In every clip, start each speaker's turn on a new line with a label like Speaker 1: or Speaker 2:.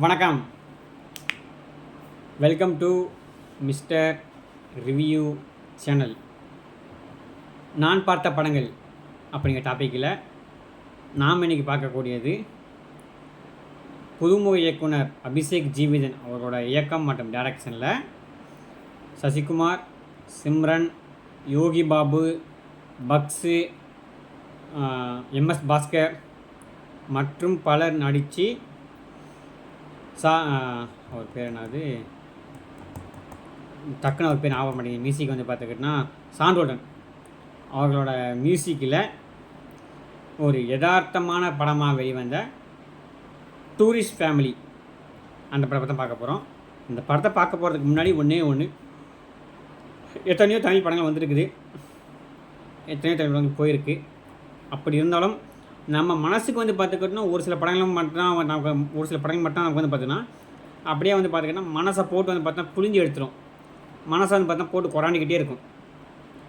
Speaker 1: வணக்கம். Welcome to mister review channel நான் பார்த்த படங்கள் அப்படிங்கிற டாப்பிக்கில் நாம் இன்னைக்கு பார்க்கக்கூடியது புதுமுக இயக்குனர் அபிஷேக் ஜீவிதன் அவரோட இயக்கம் மற்றும் டைரக்ஷனில் சசிகுமார் சிம்ரன் யோகி பாபு பக்ஸு எம்எஸ் பாஸ்கர் மற்றும் பலர் நடித்து சா அவர் பேர் என்னது? டக்குன்னு அவர் பேர் ஞாபகம் மாட்டேங்குது. மியூசிக் வந்து பார்த்துக்கிட்டோன்னா சாண்டோடன் அவர்களோட மியூசிக்கில் ஒரு யதார்த்தமான படமாக வெளிவந்த டூரிஸ்ட் ஃபேமிலி அந்த படத்தை தான் பார்க்க போகிறோம் இந்த படத்தை பார்க்க போகிறதுக்கு முன்னாடி ஒன்றே ஒன்று எத்தனையோ தமிழ் படங்கள் வந்திருக்குது. எத்தனையோ தமிழ் படங்கள் போயிருக்கு. அப்படி இருந்தாலும் நம்ம மனசுக்கு வந்து பார்த்துக்கிட்டோம்னா ஒரு சில படங்களும் மட்டும் நமக்கு ஒரு சில படங்கள் மட்டும் நமக்கு வந்து பார்த்தீங்கன்னா அப்படியே வந்து பார்த்துக்கிட்டோம்னா மனசை போட்டு வந்து பார்த்தா புளிஞ்சு எடுத்துரும். மனசை வந்து பார்த்தா போட்டு கொராண்டிக்கிட்டே இருக்கும்.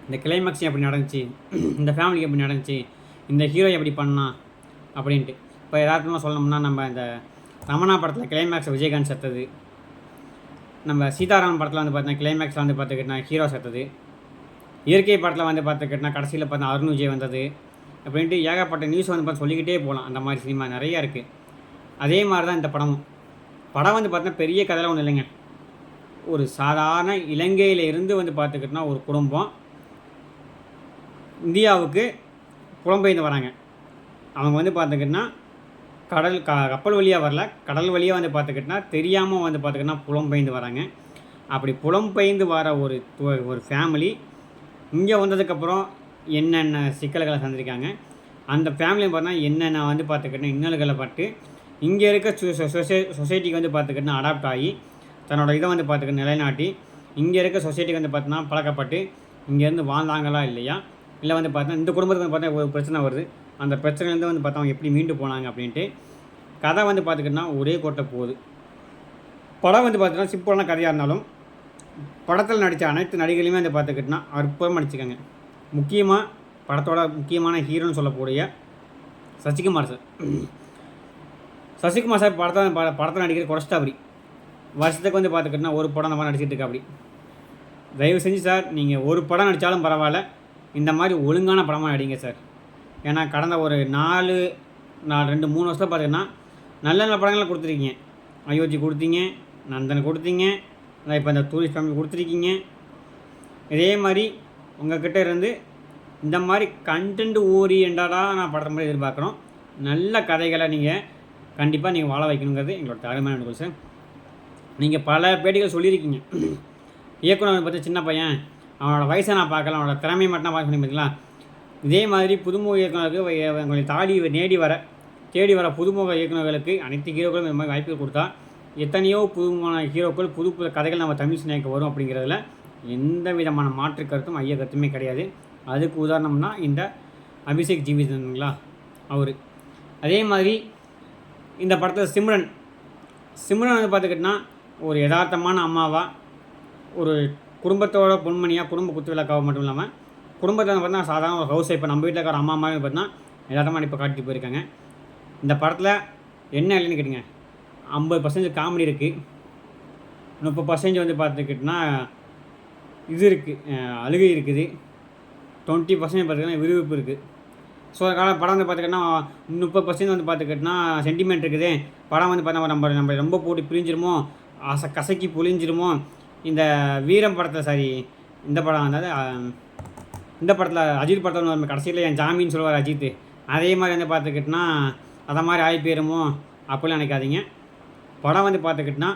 Speaker 1: இந்த கிளைமேக்ஸ் எப்படி நடந்துச்சு? இந்த ஃபேமிலிக்கு எப்படி நடந்துச்சு? இந்த ஹீரோ எப்படி பண்ணான்? அப்படின்ட்டு. இப்போ எதார்த்தமாக சொல்லணும்னா நம்ம இந்த ரமணா படத்தில் கிளைமேக்ஸ் விஜயகாந்த் செத்தது. நம்ம சீதாராமன் படத்தில் வந்து பார்த்தீங்கன்னா கிளைமேக்ஸில் வந்து பார்த்துக்கிட்டா ஹீரோ செத்தது. இயற்கை படத்தில் வந்து பார்த்துக்கிட்டா கடைசியில் பார்த்தா அருண் விஜய் வந்தது. அப்படின்ட்டு ஏகப்பட்ட நியூஸ் வந்து பார்த்து சொல்லிக்கிட்டே போகலாம் அந்த மாதிரி சினிமா நிறையா இருக்குது அதே மாதிரி தான் இந்த படமும். படம் வந்து பார்த்தீங்கன்னா பெரிய கதையில் ஒன்றும் இல்லைங்க. ஒரு சாதாரண இலங்கையில் இருந்து வந்து பார்த்துக்கிட்டோன்னா ஒரு குடும்பம். இந்தியாவுக்கு புலம்பெயர்ந்து வராங்க. அவங்க வந்து பார்த்துக்கிட்டோன்னா கடல் க கப்பல் வழியாக வரல. கடல் வழியாக வந்து பார்த்துக்கிட்டோன்னா தெரியாமல் வந்து பார்த்துக்கிட்டோன்னா புலம்பெயர்ந்து வராங்க. அப்படி புலம்பெயர்ந்து வர ஒரு து- ஒரு ஃபேமிலி இங்கே வந்ததுக்கப்புறம் என்னென்ன சிக்கல்களை சந்திருக்காங்க. அந்த ஃபேமிலியை பார்த்தா என்னென்ன வந்து பார்த்துக்கிட்டோன்னா இன்னல்களை பட்டு இங்கே இருக்க சொ சொசை சொசைட்டிக்கு வந்து பார்த்துக்கிட்டோன்னா அடாப்ட் ஆகி தன்னோட இதை வந்து பார்த்துக்கிட்டு நிலைநாட்டி இங்கே இருக்க சொசைட்டிக்கு வந்து பார்த்தோன்னா பழக்கப்பட்டு இங்கேருந்து வாழ்ந்தாங்களா இல்லையா? இல்லை வந்து பார்த்தா இந்த குடும்பத்துக்கு வந்து பார்த்தா ஒரு பிரச்சனை வருது. அந்த பிரச்சனைலேருந்து வந்து பார்த்தா அவங்க எப்படி மீண்டு போனாங்க அப்படின்ட்டு கதை வந்து பார்த்துக்கிட்டோன்னா ஒரே கோட்டை போகுது. படம் வந்து பார்த்தீங்கன்னா சிம்பிளான கதையாக இருந்தாலும் படத்தில் நடித்த அனைத்து நடிகர்களையுமே வந்து பார்த்துக்கிட்டோன்னா அற்புதமாக நடிச்சுக்கோங்க. முக்கியமாக படத்தோட முக்கியமான ஹீரோன்னு சொல்லக்கூடிய சசிகுமார் சார். சசிகுமார் சார் படத்தை ப- படத்தில் நடிக்கிற குறைச்சிட்டா அப்படி. வருஷத்துக்கு வந்து பார்த்துக்கிட்டோன்னா ஒரு படம் அந்த மாதிரி நடிச்சிட்டு இருக்கா அப்படி. தயவு செஞ்சு சார் நீங்கள் ஒரு படம் நடித்தாலும் பரவாயில்ல. இந்த மாதிரி ஒழுங்கான படமாக நடிங்க சார். ஏன்னா கடந்த ஒரு நாலு நாலு ரெண்டு மூணு வருஷத்தில் பார்த்தீங்கன்னா நல்ல நல்ல படங்களை கொடுத்துருக்கீங்க. அயோத்தி கொடுத்தீங்க நந்தன் கொடுத்தீங்க இப்போ இந்த டூரிஸ்ட் ஃபேமிலி கொடுத்துருக்கீங்க. இதே மாதிரி உங்கள்கிட்ட இருந்து இந்த மாதிரி கண்டென்ட் ஓரியண்டடாக நான் படத்தை மாதிரி எதிர்பார்க்குறோம். நல்ல கதைகளை நீங்கள் கண்டிப்பாக நீங்கள் வாழ வைக்கணுங்கிறது எங்களோட தலைமையான வேண்டுகோள் சார். நீங்கள் பல பேட்டிகள் சொல்லியிருக்கீங்க. இயக்குனர் பற்றி சின்ன பையன் அவனோட வயசை நான் பார்க்கலாம் அவனோட திறமையை மட்டும் நான் பார்க்க சொல்லி பார்த்தீங்களா இதே மாதிரி புதுமுக இயக்குநருக்கு வ- உங்களை தாடி நேடி வர தேடி வர புதுமுக இயக்குனர்களுக்கு அனைத்து ஹீரோக்களும் இந்த மாதிரி வாய்ப்புகள் கொடுத்தா எத்தனையோ புதுமான ஹீரோக்கள் புது புது கதைகள் நம்ம தமிழ் சினிமாக்கு வரும் அப்படிங்கிறதுல எந்த விதமான மாற்று கருத்தும் ஐய கருத்துமே கிடையாது. அதுக்கு உதாரணம்னா இந்த அபிஷேக் ஜீவிதனுங்களா அவர். அதே மாதிரி இந்த படத்தில் சிம்ரன். சிம்ரன் வந்து பார்த்துக்கிட்டோன்னா ஒரு யதார்த்தமான அம்மாவாக ஒரு குடும்பத்தோட பொன்மணியாக குடும்ப குத்து விளக்காக மட்டும் இல்லாமல் குடும்பத்தில் பார்த்தீங்கன்னா சாதாரண ஒரு ஹவுஸ் இப்போ நம்ம வீட்டில் இருக்கிற அம்மா மாதிரி பார்த்தீங்கன்னா யதார்த்தமாக இப்போ காட்டிட்டு போயிருக்காங்க. இந்த படத்தில் என்ன இல்லைன்னு கேட்டிங்க ஐம்பது பர்சன்டேஜ் காமெடி இருக்குது முப்பது பர்சன்டேஜ் வந்து பார்த்துக்கிட்டோன்னா இது இருக்குது அழுகை இருக்குது. டுவெண்ட்டி பர்சன்ட் பார்த்திங்கன்னா விறுவிறுப்பு இருக்குது ஸோ கால படம் வந்து பார்த்துக்கிட்டோன்னா முப்பது பர்சன்ட் வந்து பார்த்துக்கிட்டோன்னா சென்டிமெண்ட் இருக்குது. படம் வந்து பார்த்தா நம்ம நம்ம ரொம்ப போட்டு பிரிஞ்சிருமோ அச கசக்கி புழிஞ்சிருமோ இந்த வீரம் படத்தில் சாரி இந்த படம் அதாவது இந்த படத்தில் அஜித் படத்தில் நம்ம கடைசியில் என் ஜாமின்னு சொல்லுவார் அஜித். அதே மாதிரி வந்து பார்த்துக்கிட்டோன்னா அதை மாதிரி ஆகி போயிருமோ அப்படிலாம் நினைக்காதீங்க. படம் வந்து பார்த்துக்கிட்டோன்னா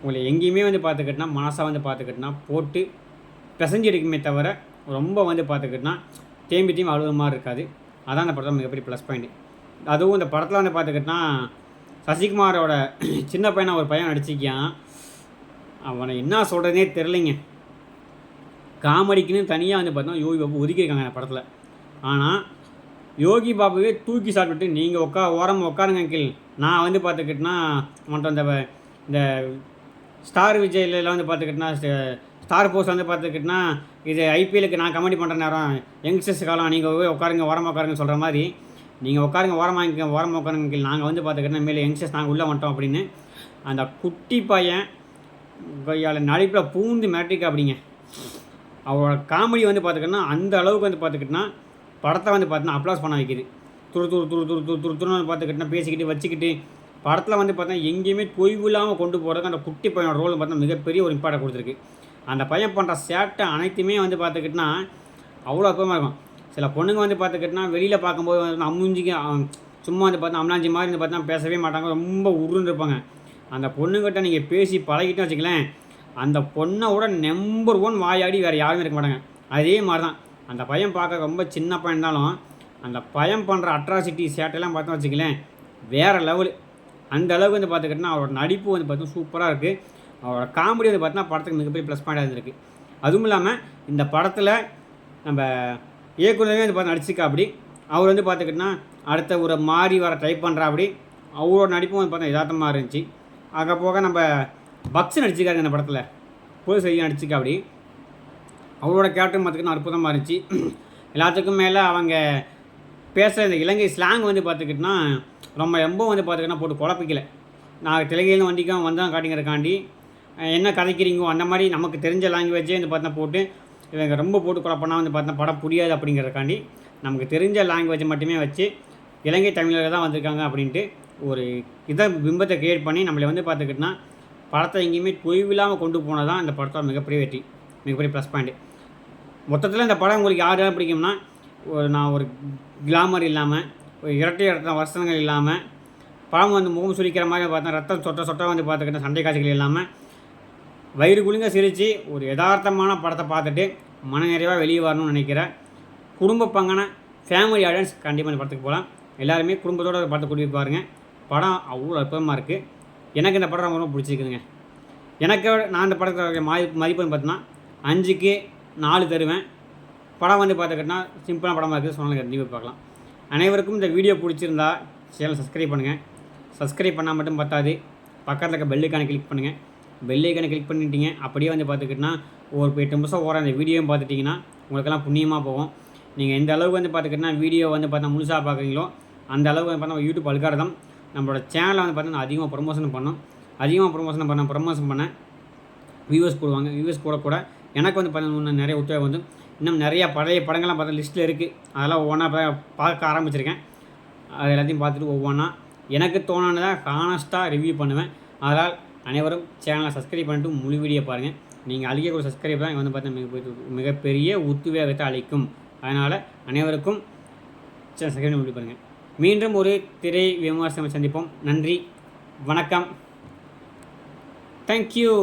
Speaker 1: உங்களை எங்கேயுமே வந்து பார்த்துக்கிட்டோன்னா மனசாக வந்து பார்த்துக்கிட்டோன்னா போட்டு பிசைஞ்சு எடுக்குமே தவிர ரொம்ப வந்து பார்த்துக்கிட்டோன்னா தேம்பி தேம்பி அழுகுற மாதிரி இருக்காது. அதான் அந்த படத்தில் மிகப்பெரிய ப்ளஸ் பாயிண்ட் அதுவும் இந்த படத்தில் வந்து பார்த்துக்கிட்டோன்னா சசிகுமாரோட சின்ன பையனை ஒரு பையன் நடிச்சிக்கான் அவனை என்ன சொல்கிறதே தெரிலைங்க காமெடிக்குன்னு தனியாக வந்து பார்த்தோம் யோகி பாபு ஒதுக்கியிருக்காங்க அந்த படத்தில். ஆனால் யோகி பாபுவே தூக்கி சாப்பிட்டுட்டு நீங்கள் உட்கா ஓரமாக உட்காருங்க அங்கிள். நான் வந்து பார்த்துக்கிட்டேன்னா அவன்கிட்ட இந்த இந்த ஸ்டார் விஜய்லாம் வந்து பார்த்துக்கிட்டேன்னா ஸ்டார் போஸ்ட் வந்து பார்த்துக்கிட்டோன்னா இது ஐபிஎலுக்கு நான் கமெடி பண்ணுற நேரம் யங்ஸ்டர்ஸ் காலம் நீங்கள் போய் உட்காருங்க ஓரமாக உட்காருங்க சொல்கிற மாதிரி நீங்கள் உட்காருங்க ஓரமாக இங்கே ஓரமாக உட்காருங்க நாங்கள் வந்து பார்த்துக்கிட்டோன்னா மேலே யங்ஸ்டர்ஸ் நாங்கள் உள்ளே வந்துட்டோம் அப்படின்னு அந்த குட்டி பையன் கையால் நடிப்பில் பூந்து மேட்ரிக் அப்படிங்க. அவரோட காமெடி வந்து பார்த்துக்கிட்டோன்னா அந்த அளவுக்கு வந்து பார்த்துக்கிட்டோன்னா படத்தை வந்து பார்த்தோன்னா அப்ளாஸ் பண்ண வைக்கிது. துரு துரு துரு துரு துரு துரு துருன்னு பார்த்துக்கிட்டோன்னா பேசிக்கிட்டு வச்சுக்கிட்டு படத்தில் வந்து பார்த்தா எங்கேயுமே தொய்வு இல்லாமல் கொண்டு போகிறதுக்கு அந்த குட்டி பையனோட ரோல் பார்த்தா மிகப்பெரிய ஒரு இம்பார்ட்டை கொடுத்துருக்கு. அந்த பையன் பண்ணுற சேட்டை அனைத்துமே வந்து பார்த்துக்கிட்டோன்னா அவ்வளோ அற்புதமாக இருக்கும். சில பொண்ணுங்க வந்து பார்த்துக்கிட்டோன்னா வெளியில் பார்க்கும்போது வந்து அம்முஞ்சிக்கு சும்மா வந்து பார்த்தா அம்லாஞ்சி மாதிரி வந்து பார்த்தா பேசவே மாட்டாங்க. ரொம்ப உருன்னு இருப்பாங்க. அந்த பொண்ணுங்கிட்ட நீங்கள் பேசி பழகிட்டே வச்சுக்கலேன் அந்த பொண்ணை விட நம்பர் ஒன் வாயாடி வேறு யாருமே இருக்க மாட்டாங்க. அதே மாதிரி தான் அந்த பையன் பார்க்க ரொம்ப சின்ன பையன் இருந்தாலும் அந்த பையன் பண்ணுற அட்ராசிட்டி சேட்டையெல்லாம் பார்த்தோம் வச்சுக்கலேன் வேறு லெவலு அந்த அளவுக்கு வந்து பார்த்துக்கிட்டோன்னா அவரோட நடிப்பு வந்து பார்த்தீங்கன்னா சூப்பராக இருக்குது அவரோட காமெடி வந்து பார்த்தீங்கன்னா படத்துக்கு மிகப்பெரிய ப்ளஸ் பாயிண்டாக இருந்திருக்கு. அதுவும் இல்லாமல் இந்த படத்தில் நம்ம இயக்குனரே வந்து பார்த்து நடிச்சிருக்கா அப்படி அவர் வந்து பார்த்துக்கிட்டோன்னா அடுத்த ஒரு மாறி வர ட்ரை பண்ணுறா அப்படி அவரோட நடிப்பும் வந்து பார்த்தா யதார்த்தமாக இருந்துச்சு. அங்கே போக நம்ம பக்ஸ் நடிச்சிருக்காரு இந்த படத்தில். போய் செய்ய நடிச்சிருக்கா அப்படி அவரோட கேரக்டர் பார்த்துக்கிட்டா அற்புதமாக இருந்துச்சு. எல்லாத்துக்கும் மேலே அவங்க பேசுகிற இந்த இலங்கை ஸ்லாங் வந்து பார்த்துக்கிட்டோன்னா ரொம்ப ரொம்ப வந்து பார்த்துக்கிட்டா போட்டு குழப்பிக்கல. நான் தெலுங்குலேருந்து வண்டிக்கும் வந்தான் காட்டிங்கிறக்காண்டி என்ன கதைக்கிறீங்கோ அந்த மாதிரி நமக்கு தெரிஞ்ச லாங்குவேஜே வந்து பார்த்தா போட்டு இவங்க ரொம்ப போட்டு குழப்பினா வந்து பார்த்தா படம் புரியாது அப்படிங்கிறக்காண்டி நமக்கு தெரிஞ்ச லாங்குவேஜை மட்டுமே வச்சு இலங்கை தமிழர்கள் தான் வந்திருக்காங்க அப்படின்ட்டு ஒரு இதை பிம்பத்தை கிரியேட் பண்ணி நம்மளை வந்து பார்த்துக்கிட்டோன்னா படத்தை எங்கேயுமே தொய்வில்லாமல் கொண்டு போனது தான் இந்த படத்தோட மிகப்பெரிய வெற்றி மிகப்பெரிய ப்ளஸ் பாயிண்ட் மொத்தத்தில் இந்த படம் உங்களுக்கு யார் யார் பிடிக்கும்னா ஒரு நான் ஒரு கிளாமர் இல்லாமல் ஒரு இரட்டை இரட்டை வசனங்கள் இல்லாமல் படம் வந்து முகம் சுளிக்கிற மாதிரி பார்த்தா ரத்தம் சொட்ட சொட்ட வந்து பார்த்துக்கிட்ட சண்டை காட்சிகள் இல்லாமல் வயிறு குலுங்க சிரித்து ஒரு யதார்த்தமான படத்தை பார்த்துட்டு மன நிறைவாக வெளியே வரணும்னு நினைக்கிறேன் குடும்ப பங்கான ஃபேமிலி ஆடியன்ஸ் கண்டிப்பாக இந்த படத்துக்கு போகலாம் எல்லாருமே குடும்பத்தோட படத்தை கூட்டிகிட்டு பாருங்கள் படம் அவ்வளோ அற்புதமாக இருக்குது எனக்கு இந்த படம் ரொம்ப ரொம்ப பிடிச்சிருக்குதுங்க. எனக்கு நான் இந்த படத்தில் மதிப்பு மதிப்புன்னு பார்த்தோன்னா அஞ்சுக்கு நாலு தருவேன். படம் வந்து பார்த்துக்கிட்டா சிம்பிளான படமாக இருக்குது. சொன்னாலும் கண்டிப்பாக பார்க்கலாம். அனைவருக்கும் இந்த வீடியோ பிடிச்சிருந்தா சேனல் சப்ஸ்கிரைப் பண்ணுங்கள் சப்ஸ்கிரைப் பண்ணால் மட்டும் பத்தாது. பக்கத்தில் இருக்க பெல்லைக்கான கிளிக் பண்ணுங்கள் பெல்லைக்கான கிளிக் பண்ணிட்டீங்க. அப்படியே வந்து பார்த்துக்கிட்டனா ஒரு எட்டு நிமிஷம் ஓர அந்த வீடியோவும் பார்த்துட்டிங்கன்னா உங்களுக்கெல்லாம் புண்ணியமாக போகும். நீங்கள் எந்த அளவுக்கு வந்து பார்த்துக்கிட்டனா வீடியோ வந்து பார்த்தா முழுசாக பார்க்குறீங்களோ அந்த அளவுக்கு வந்து பார்த்தா யூடியூப் அல்காரதம் நம்மளோட சேனலை வந்து பார்த்தீங்கன்னா அதிகமாக ப்ரொமோஷன் பண்ணோம். அதிகமாக ப்ரொமோஷன் பண்ண ப்ரொமோஷன் பண்ண வியூவர்ஸ் போடுவாங்க வியூவர்ஸ் கூட கூட எனக்கு வந்து பார்த்தீங்கன்னா நிறைய உத்தரவு வந்து இன்னும் நிறையா பழைய படங்கள்லாம் பார்த்தா லிஸ்ட்டில் இருக்குது அதெல்லாம் ஒவ்வொன்றா இப்போ பார்க்க ஆரம்பிச்சிருக்கேன். அது எல்லாத்தையும் பார்த்துட்டு ஒவ்வொன்றா எனக்கு தோணுனதை ஹானஸ்ட்டாக ரிவ்யூ பண்ணுவேன். அதனால் அனைவரும் சேனலை சப்ஸ்கிரைப் பண்ணிட்டு முழு வீடியோ பாருங்கள் நீங்கள் அழிக்கக்கூடிய சப்ஸ்கிரைப் தான் வந்து பார்த்தா மிக மிகப்பெரிய உத்வேகத்தை அளிக்கும். அதனால் அனைவருக்கும் சேனல் சப்ஸ்கிரைப் முடிவு பண்ணுங்கள் மீண்டும் ஒரு திரை விமர்சனம் சந்திப்போம். நன்றி. வணக்கம். தேங்க்யூ